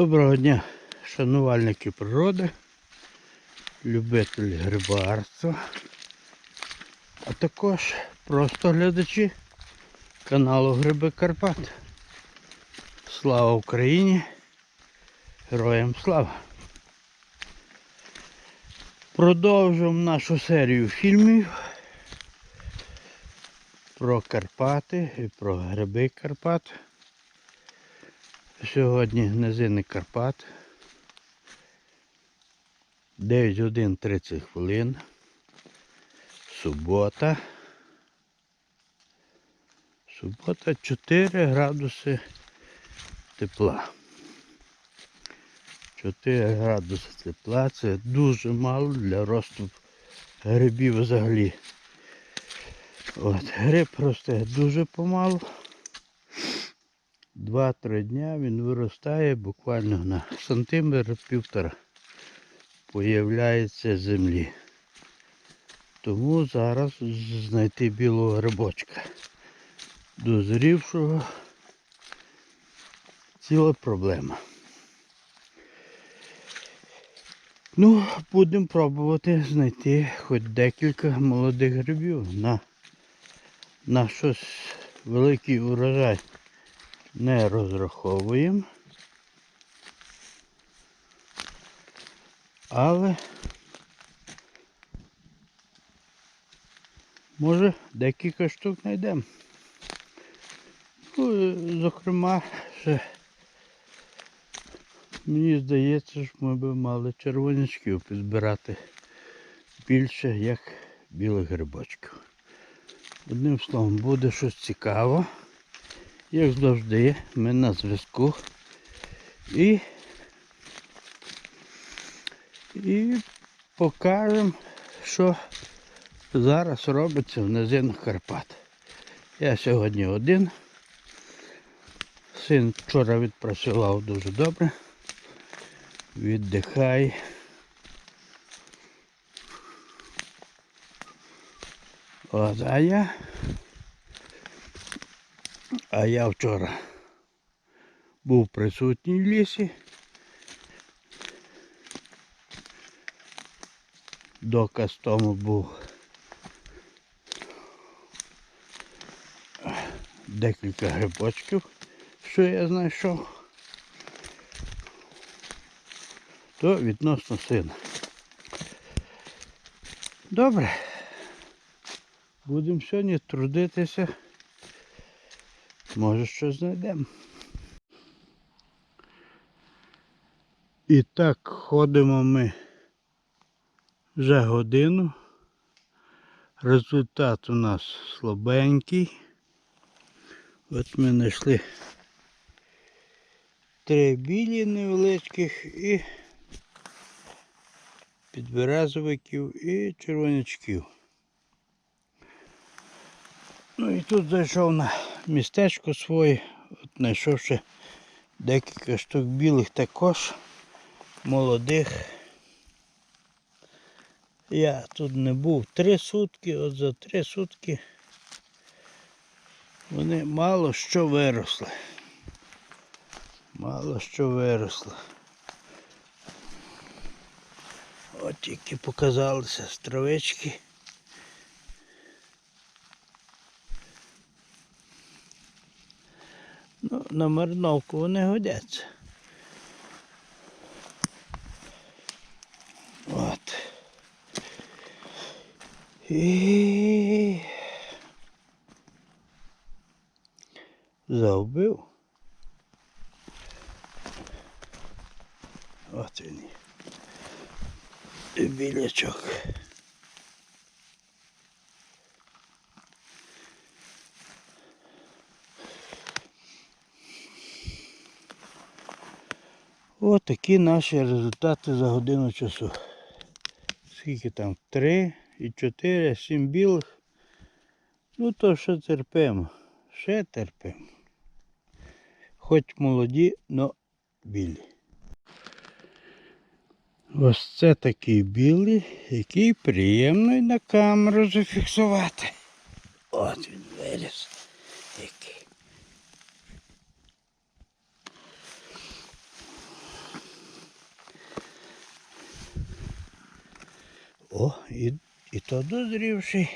Доброго дня, шанувальники природи, любителі грибарства, а також просто глядачі каналу Гриби Карпат. Слава Україні! Героям слава! Продовжуємо нашу серію фільмів про Карпати і про гриби Карпат. Сьогодні низини Карпат. 9 годин 30 хвилин. Субота. Субота 4 градуси тепла. 4 градуси тепла це дуже мало для росту грибів взагалі. От, гриб росте дуже помалу. Два-три дня він виростає буквально на сантиметр півтора. Появляється землі. Тому зараз знайти білого грибочка. Дозрівшого ціла проблема. Ну, будемо пробувати знайти хоч декілька молодих грибів на, на щось великий урожай не розраховуємо. Але може декілька штук знайдемо. Ну, зокрема, ще мені здається, що ми б мали червонячків підзбирати більше, як білих грибочків. Одним словом, буде щось цікаво. Як завжди, ми на зв'язку. І і покажемо, що зараз робиться в низинах Карпат. Я сьогодні один. Син вчора відпрацював дуже добре. Віддихай. От, а я а я вчора був присутній в лісі. Доказ тому був декілька грибочків, що я знайшов. То відносно сина. Добре. Будемо сьогодні трудитися. Може щось знайдемо. І так ходимо ми вже годину. Результат у нас слабенький. От ми знайшли три білі невеличких і підберезовиків і червонячків. Ну і тут зайшов на містечко своє, от знайшовши декілька штук білих також, молодих. Я тут не був три сутки, от за три сутки вони мало що виросли. Мало що виросло. От тільки показалися з травички. Ну, на марновку вони годяться. От. І завбив. От він. Білячок. Ось такі наші результати за годину часу. Скільки там? Три і чотири, сім білих. Ну то ще терпимо. Ще терпимо. Хоч молоді, но білі. Ось це такий білий, який приємно на камеру зафіксувати. От він виріс. О, і, і то дозрівший.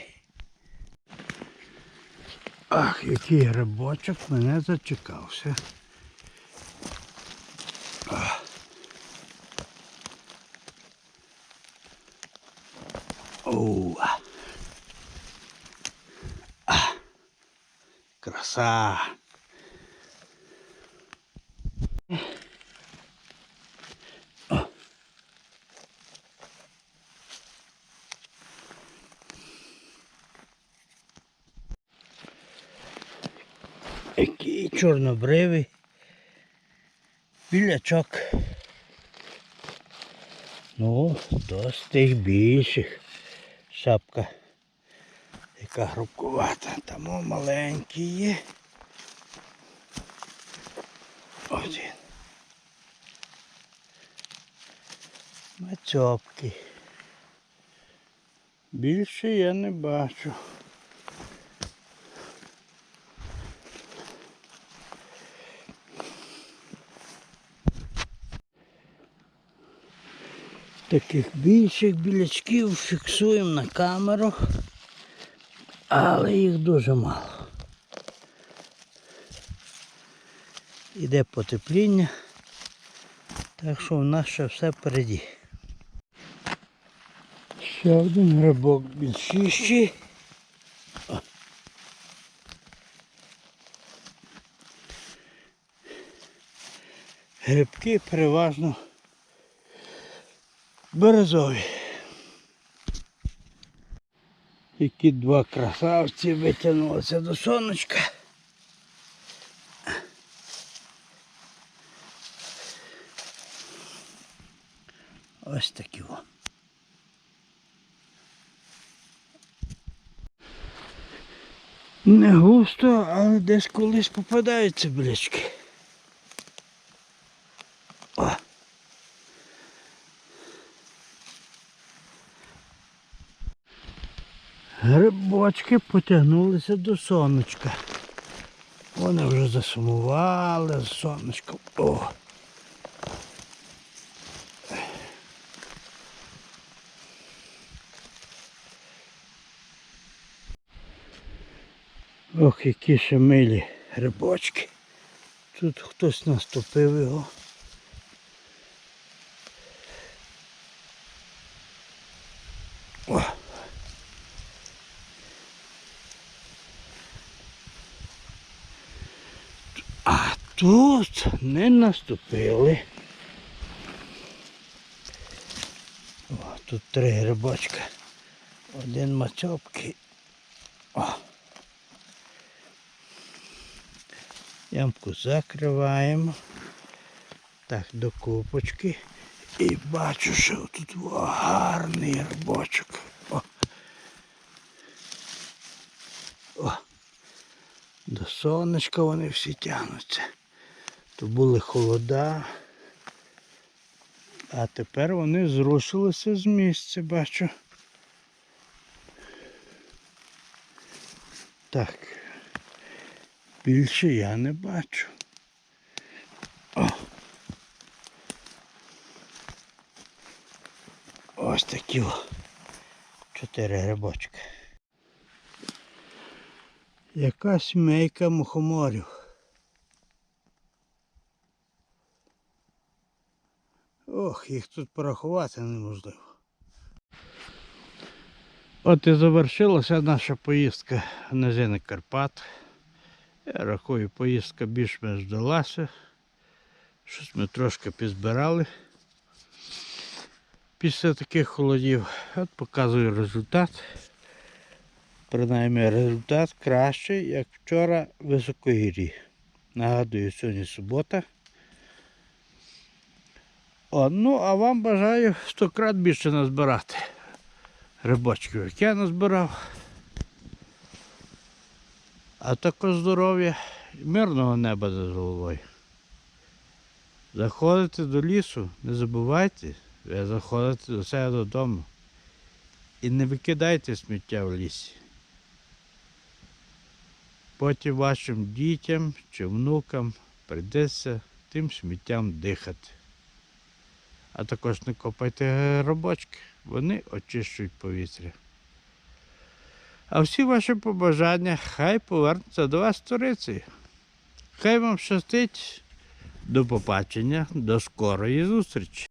Ах, який грибочок мене зачекався. Оу. Краса. О. Який чорнобривий білячок. Ну, тих більших. Шапка, яка грубкувата, там о, маленький є. Він. Мацьопки. Більше я не бачу. Таких більших білячків фіксуємо на камеру, але їх дуже мало. Іде потепління, так що в нас ще все впереді. Ще один грибок більшіший. Грибки переважно березові. Які два красавці витягнулися до сонечка. Ось такі о. Не густо, але десь колись попадаються блячки. Грибочки потягнулися до сонечка. Вони вже засумували з сонечком. О! Ох, які ще милі грибочки. Тут хтось наступив його. О! А тут не наступили. О, тут три грибочка. Один мацьопки. Ямку закриваємо. Так, до купочки. І бачу, що тут гарний грибочок. О. О. До сонечка вони всі тягнуться. То були холода. А тепер вони зрушилися з місця, бачу. Так. Більше я не бачу. О. Ось такі о. Чотири грибочки. Яка сімейка мухоморів. Ох, їх тут порахувати неможливо. От і завершилася наша поїздка в низини Карпат. Я рахую, поїздка більш-менш вдалася. Щось ми трошки підзбирали після таких холодів. От показую результат. Принаймні результат кращий, як вчора в високогір'ї. Нагадую, сьогодні субота. О, ну, а вам бажаю 100 крат більше назбирати рибочків, як я назбирав. А також здоров'я мирного неба над головою. Заходите до лісу, не забувайте, ви заходите до себе додому. І не викидайте сміття в лісі. Потім вашим дітям чи внукам прийдеться тим сміттям дихати. А також не копайте робочки, вони очищують повітря. А всі ваші побажання хай повернуться до вас сторицею. Хай вам щастить. До побачення, до скорої зустрічі.